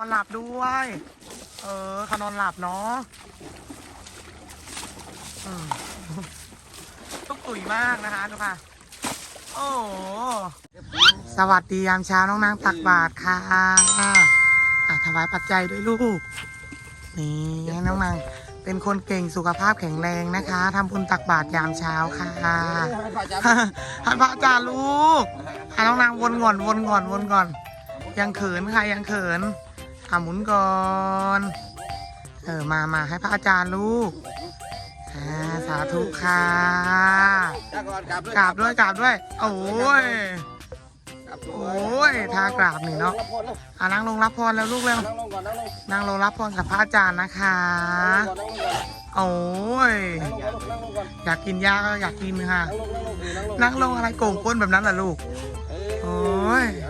อนหลับด้วย เออเขานอนหลับเนาะตุกตุ๋ยมากนะคะดูค่ะ โอ้สวัสดียามเช้าน้องนางตักบาตรค่ะอะถวายปัจจัยด้วยลูก นี่น้องนางเป็นคนเก่งสุขภาพแข็งแรงนะคะทำบุญตักบาตรยามเช้าค่ะหันพระอาจารย์ลูกหันน้องนางวนก่อนวนก่อนวนก่อน ยังเขินค่ะยังเขิน อะหมุนก่อน เออ มามาให้พระอาจารย์ลูกอ่าสาธุค่ะกราบด้วยกราบด้วย โอ้ยโอ้ยท่ากราบนี่เนาะอะนั่งลงรับพรแล้วลูกเร็ว นั่งลงก่อนนั่งลงนั่งลงรับพรกับพระอาจารย์นะคะ ก่อนนั่งลงก่อนโอ้ย นั่งลงก่อนอยากกินยาก็อยากกินค่ะ นั่งลงนั่งลงนั่งลงอะไรโก่งก้นแบบนั้นล่ะลูกโอ้ยอะ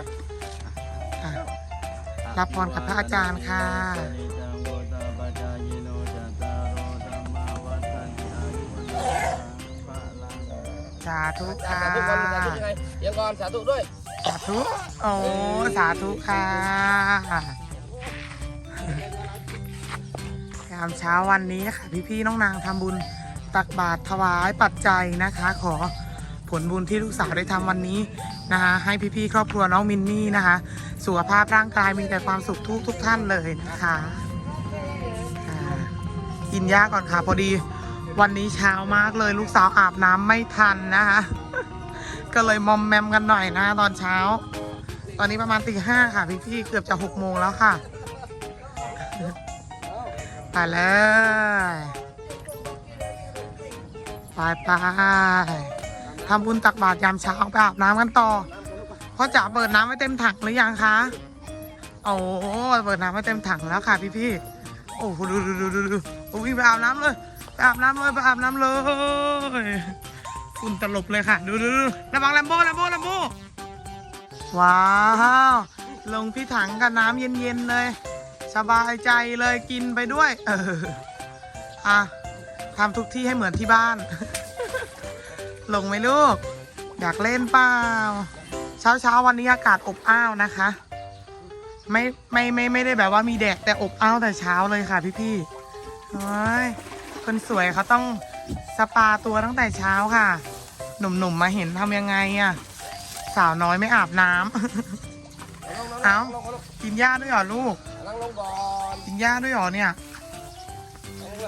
รับพรกับพระอาจารย์ค่ะ สาธุค่ะ สาธุก่อนสาธุยังไงเดี๋ยวก่อนสาธุด้วย สาธุ โอ้ สาธุค่ะยามเช้าวันนี้ค่ะพี่ๆน้องนางทำบุญตักบาตรถวายปัจจัยนะคะ ขอ ผลบุญที่ลูกสาวได้ทำวันนี้นะคะให้พี่ๆครอบครัวน้องมินนี่นะคะสุขภาพร่างกายมีแต่ความสุขทุกทุกท่านเลยนะคะกินยาก่อนค่ะ พอดีวันนี้เช้ามากเลยลูกสาวอาบน้ำไม่ทันนะคะก็เลยมอมแมมกันหน่อยนะตอนเช้า ตอนนี้ประมาณตีห้าค่ะพี่ๆเกือบจะหกโมงแล้วค่ะไปเลย ไปไป ทำบุญตักบาตรยามเช้าไปอาบน้ำกันต่อพ่อจ๋าเปิดน้ำไว้เต็มถังหรือยังคะโอ้เปิดน้ำไว้เต็มถังแล้วค่ะพี่ๆโอ้โหดูดูดูดูดูโอ้ยไปอาบน้ำเลยไปอาบน้ำเลยไปอาบน้ำเลยฝุ่นตลบเลยค่ะ ดูดูดูระวังแลมโบ้แลมโบ้แลมโบ้ว้าวลงพี่ถังกับน้ำเย็นๆเลย สบายใจเลยกินไปด้วย เอออะทำทุกที่ให้เหมือนที่บ้าน ลงไหมลูก อยากเล่นเปล่าเช้าเช้าๆวันนี้อากาศอบอ้าวนะคะ ไม่ไม่ไม่ไม่ได้แบบว่ามีแดดแต่อบอ้าวแต่เช้าเลยค่ะพี่พี่ๆเฮ้ยคนสวยเขาต้องสปาตัวตั้งแต่เช้าค่ะ หนุ่มๆมาเห็นทำยังไงอะสาวน้อยไม่อาบน้ำเอ้ากินหญ้าด้วยเหรอลูกนั่งลงก่อนกินหญ้าด้วยเหรอเนี่ย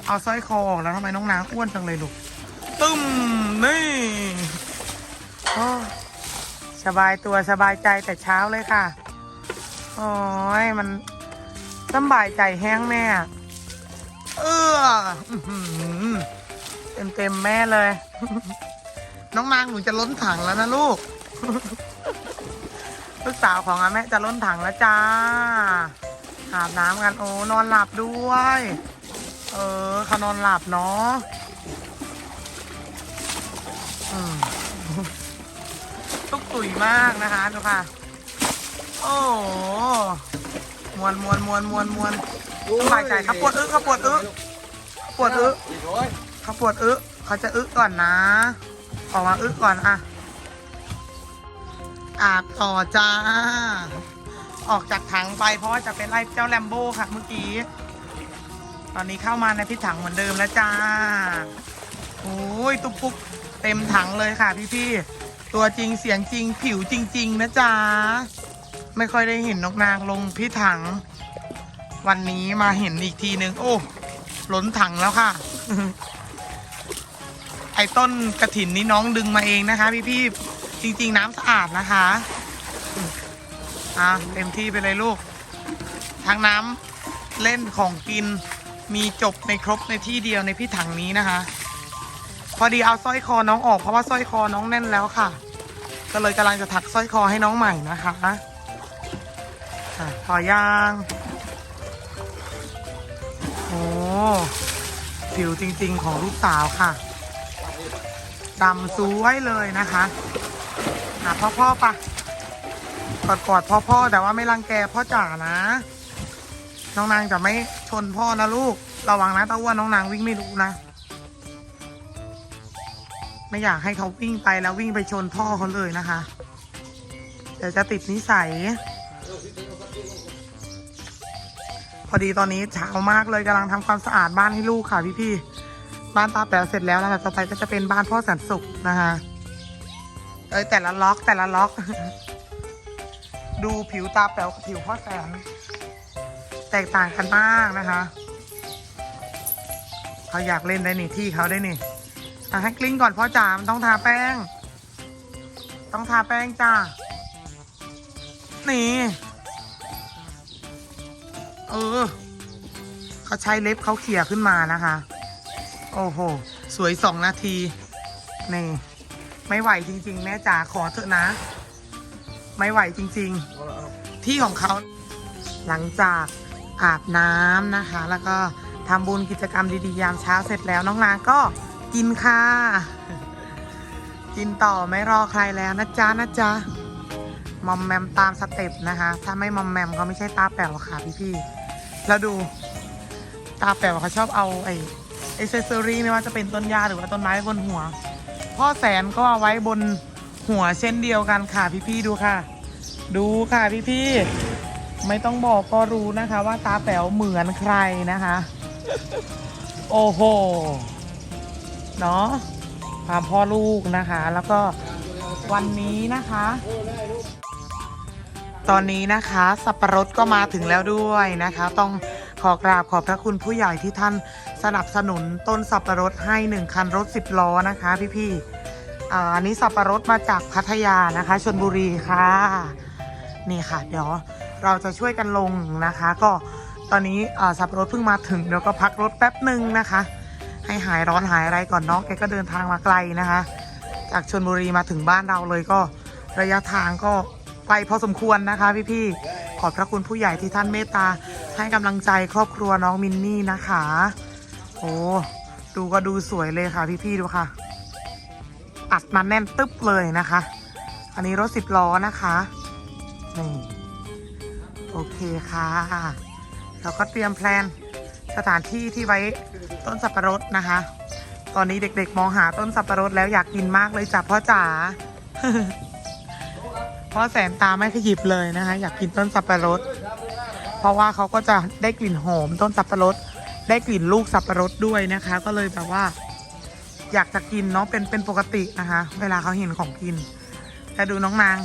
เอาสร้อยคอออกแล้วทำไมน้องนางอ้วนจังเลยลูก ตึ้มนี่โอ้สบายตัวสบายใจแต่เช้าเลยค่ะ โอ้ยมันสำบายใจแห้งแม่ เออเต็มเต็มๆแม่เลย น้องนางหนูจะล้นถังแล้วนะลูก ลูกสาวของอาแม่จะล้นถังแล้วจ้าอาบน้ำกันโอ้นอนหลับด้วย เออเขานอนหลับเนาะอืม ตุกตุ๋ยมากนะคะดูค่ะ โอ้มวนมวนมวนมวนมวนสบายใจเขาปวดอึเขาปวดอึปวดอึเขาปวดอึเขาจะอึก่อนนะออกมาอึก่อนอะอาบต่อจ้า ออกจากถังไปเพราะว่าจะเป็นไล่เจ้าแลมโบ้ค่ะเมื่อกี้ ตอนนี้เข้ามาในพิถังเหมือนเดิมแล้วจ้า โอ้ยตุ๊กปุ๊ก เต็มถังเลยค่ะพี่ๆ ตัวจริงเสียงจริงผิวจริง ๆ นะจ๊ะ ไม่ค่อยได้เห็นนกนางลงพิถัง วันนี้มาเห็นอีกทีนึง โอ้ล้นถังแล้วค่ะ ไอ้ต้นกระถินนี้น้องดึงมาเองนะคะ พี่ๆ จริง ๆ น้ำสะอาดนะคะอะเต็มที่ไปเลยลูก ทั้งน้ำเล่นของกินมีจบในครบในที่เดียวในพี่ถังนี้นะคะ อดีเอาสร้อยคอน้องออกเพราะว่าสร้อยคอน้องแน่นแล้วค่ะ ก็เลยกำลังจะถักสร้อยคอให้น้องใหม่นะคะอะพอย่างโอ้ผิวจริง ๆ ของลูกสาวค่ะดำสวยเลยนะคะอะพ่อพ่อๆปะกอดกอดพ่อพ่อๆแต่ว่าไม่รังแกพ่อจ๋านะ น้องนางจะไม่ชนพ่อนะลูก ระวังนะตาอ้วนน้องนางวิ่งไม่รู้นะ ไม่อยากให้เขาวิ่งไปแล้ววิ่งไปชนพ่อเขาเลยนะคะ เดี๋ยวจะติดนิสัย พอดีตอนนี้เช้ามากเลยกำลังทำความสะอาดบ้านให้ลูกค่ะพี่ๆบ้านตาแป๋วเสร็จแล้วนะคะต่อไปก็จะเป็นบ้านพ่อแสนสุขนะคะเอ้ยแต่ละล็อกแต่ละล็อก ดูผิวตาแป๋วกับผิวพ่อแสนแตกต่างกันมากนะคะ เขาอยากเล่นได้นี่ที่เขาได้นี่ อะให้กลิ้งก่อนพ่อจ๋ามันต้องทาแป้ง ต้องทาแป้งจ้า นี่ เออ เขาใช้เล็บเขาเขี่ยขึ้นมานะคะ โอ้โห สวยสองนาที นี่ ไม่ไหวจริง ๆ แม่จ๋าขอเถอะนะ ไม่ไหวจริง ๆ ที่ของเขา หลังจากอาบน้ำนะคะ แล้วก็ทำบุญกิจกรรมดีๆยามเช้าเสร็จแล้วน้องนางก็ กินค่ะ กินต่อไม่รอใครแล้วนะจ๊ะนะจ๊ะมอมแมมตามสเต็ปนะคะ ถ้าไม่มอมแมมเขาไม่ใช่ตาแป๋วค่ะพี่ๆแล้วดู ตาแป๋วเขาชอบเอาไอ้ไอเซสซอรี่ไม่ว่าจะเป็นต้นหญ้าหรือว่าต้นไม้บนหัว พ่อแสนก็เอาไว้บนหัวเช่นเดียวกันค่ะพี่ๆดูค่ะ ดูค่ะพี่ๆไม่ต้องบอกก็รู้นะคะ ว่าตาแป๋วเหมือนใครนะคะ โอ้โห เนาะความพ่อลูกนะคะ แล้วก็วันนี้นะคะ ตอนนี้นะคะ สับปะรดก็มาถึงแล้วด้วยนะคะ ต้องขอกราบขอบพระคุณผู้ใหญ่ที่ท่านสนับสนุนต้นสับปะรดให้หนึ่งคันรถสิบล้อนะคะ พี่ๆอ่าอันนี้สับปะรดมาจากพัทยานะคะชนบุรีค่ะ นี่ค่ะ เดี๋ยวเราจะช่วยกันลงนะคะ ก็ตอนนี้สับปะรดเพิ่งมาถึงเดี๋ยวก็พักรถแป๊บหนึ่งนะคะ ให้หายร้อนหายอะไรก่อนน้องแกก็เดินทางมาไกลนะคะ จากชนบุรีมาถึงบ้านเราเลยก็ระยะทางก็ไกลพอสมควรนะคะ พี่ๆขอบพระคุณผู้ใหญ่ที่ท่านเมตตาให้กำลังใจครอบครัวน้องมินนี่นะคะ โอ้ดูก็ดูสวยเลยค่ะ พี่ๆดูค่ะอัดมาแน่นตึ๊บเลยนะคะ อันนี้รถสิบล้อนะคะนี่โอเคค่ะ เราก็เตรียมแพลน สถานที่ที่ไว้ต้นสับปะรดนะคะ ตอนนี้เด็กๆมองหาต้นสับปะรดแล้วอยากกินมากเลยจ้ะพ่อจ๋าพ่อแสนตาไม่ขยิบเลยนะคะ อยากกินต้นสับปะรด เพราะว่าเขาก็จะได้กลิ่นหอมต้นสับปะรด ได้กลิ่นลูกสับปะรดด้วยนะคะ ก็เลยแบบว่า อยากจะกินเนาะเป็นเป็นปกตินะคะ เวลาเขาเห็นของกิน แต่ดูน้องนาง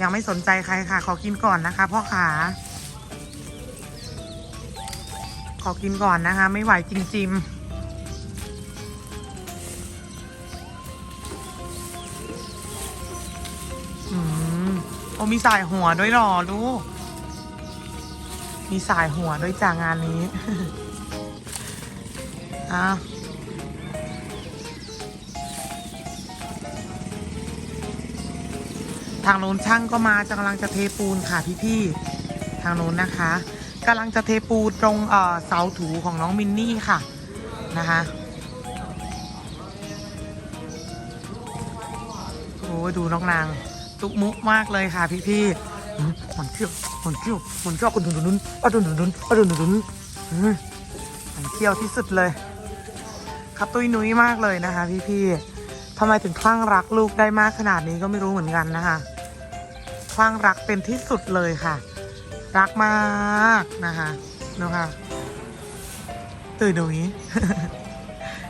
ยังไม่สนใจใครค่ะ ขอกินก่อนนะคะพ่อขา อกินก่อนนะคะ ไม่ไหวจริงๆอืมโอ้มีสายหัวด้วยหรอลูก มีสายหัวด้วยจากงานนี้อะทางโน้นช่างก็มาจะกำลังจะเทปูนค่ะพี่ๆ ทางโน้นนะคะ กำลังจะเทปูตรงเสาถูของน้องมินนี่ค่ะนะคะโอ้ยดูน้องนาง ตุกมุกมากเลยค่ะพี่ๆอืมมันเที่ยวมันเที่ยวมันเที่ยวคนดุนดุนอะดุนดุนดุนอะดุนดุนดุนอันเที่ยวที่สุดเลยครับตุ้ยนุ้ยมากเลยนะคะ พี่ๆทำไมถึงคลั่งรักลูกได้มากขนาดนี้ก็ไม่รู้เหมือนกันนะคะ คลั่งรักเป็นที่สุดเลยค่ะ รักมากนะคะดูค่ะตื่นหนุย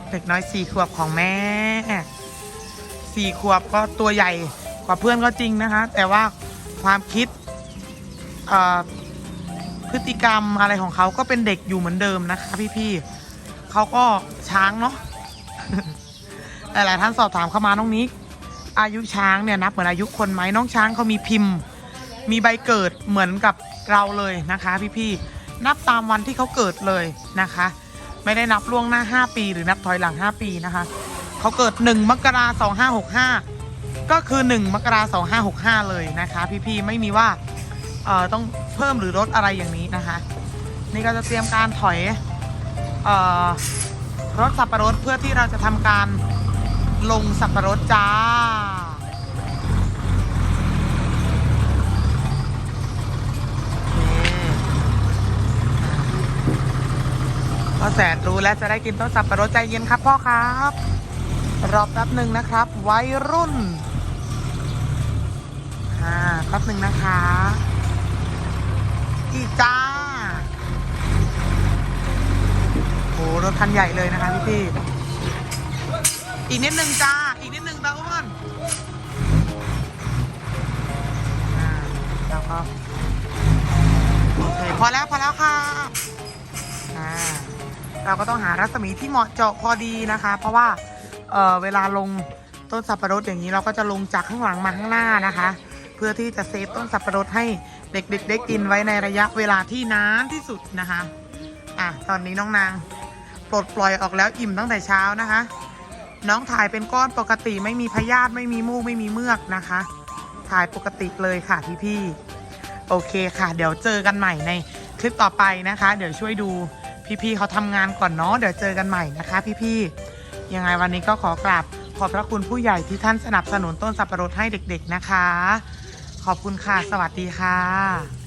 เด็กน้อยสี่ขวบของแม่สี่ขวบก็ตัวใหญ่กว่าเพื่อนก็จริงนะคะ แต่ว่าความคิดพฤติกรรมอะไรของเขาก็เป็นเด็กอยู่เหมือนเดิมนะคะ พี่ๆเขาก็ช้างเนาะหลายๆท่านสอบถามเข้ามาน้องนิกอายุช้างเนี่ยนับเหมือนอายุคนไหมน้องช้างเขามีพิมพ์ มีใบเกิดเหมือนกับ เราเลยนะคะพี่ๆนับตามวันที่เขาเกิดเลยนะคะ ไม่ได้นับล่วงหน้า 5 ปีหรือนับถอยหลัง 5 ปีนะคะเขาเกิด 1 มกราสองห้าหกห้าก็คือ 1 มกราสองห้าหกห้าเลยนะคะ พี่ๆไม่มีว่าเอ่อต้องเพิ่มหรือลดอะไรอย่างนี้นะคะ นี่ก็จะเตรียมการถอยเอ่อรถสับปะรดเพื่อที่เราจะทำการลงสับปะรดจ้า พ่อแสนรู้แล้วจะได้กินต้นสับปะรดใจเย็นครับพ่อครับ รอแป๊บหนึ่งนะครับ วัยรุ่นอ่าแป๊บหนึ่งนะคะอีจ้าคันใหญ่เลยนะคะพี่พี่ๆอีกนิดนึงจ้า อีกนิดนึงตาอ้วนแล้วก็โอเคพอแล้วพอแล้วค่ะอ่า เราก็ต้องหารัศมีที่เหมาะเจาะพอดีนะคะ เพราะว่าเออเวลาลงต้นสับปะรดอย่างนี้เราก็จะลงจากข้างหลังมาข้างหน้านะคะ เพื่อที่จะเซฟต้นสับปะรดให้เด็กๆได้กินไว้ในระยะเวลาที่นานที่สุดนะคะอะตอนนี้น้องนางปลดปล่อยออกแล้วอิ่มตั้งแต่เช้านะคะ น้องถ่ายเป็นก้อนปกติไม่มีพยาธิไม่มีมูกไม่มีเมือกนะคะ ถ่ายปกติเลยค่ะพี่ๆโอเคค่ะ เดี๋ยวเจอกันใหม่ในคลิปต่อไปนะคะ เดี๋ยวช่วยดู พี่ๆเขาทำงานก่อนเนาะเดี๋ยวเจอกันใหม่นะคะ พี่ๆยังไงวันนี้ก็ขอกราบขอบพระคุณผู้ใหญ่ที่ท่านสนับสนุนต้นสับปะรดให้เด็กๆนะคะ ขอบคุณค่ะ สวัสดีค่ะ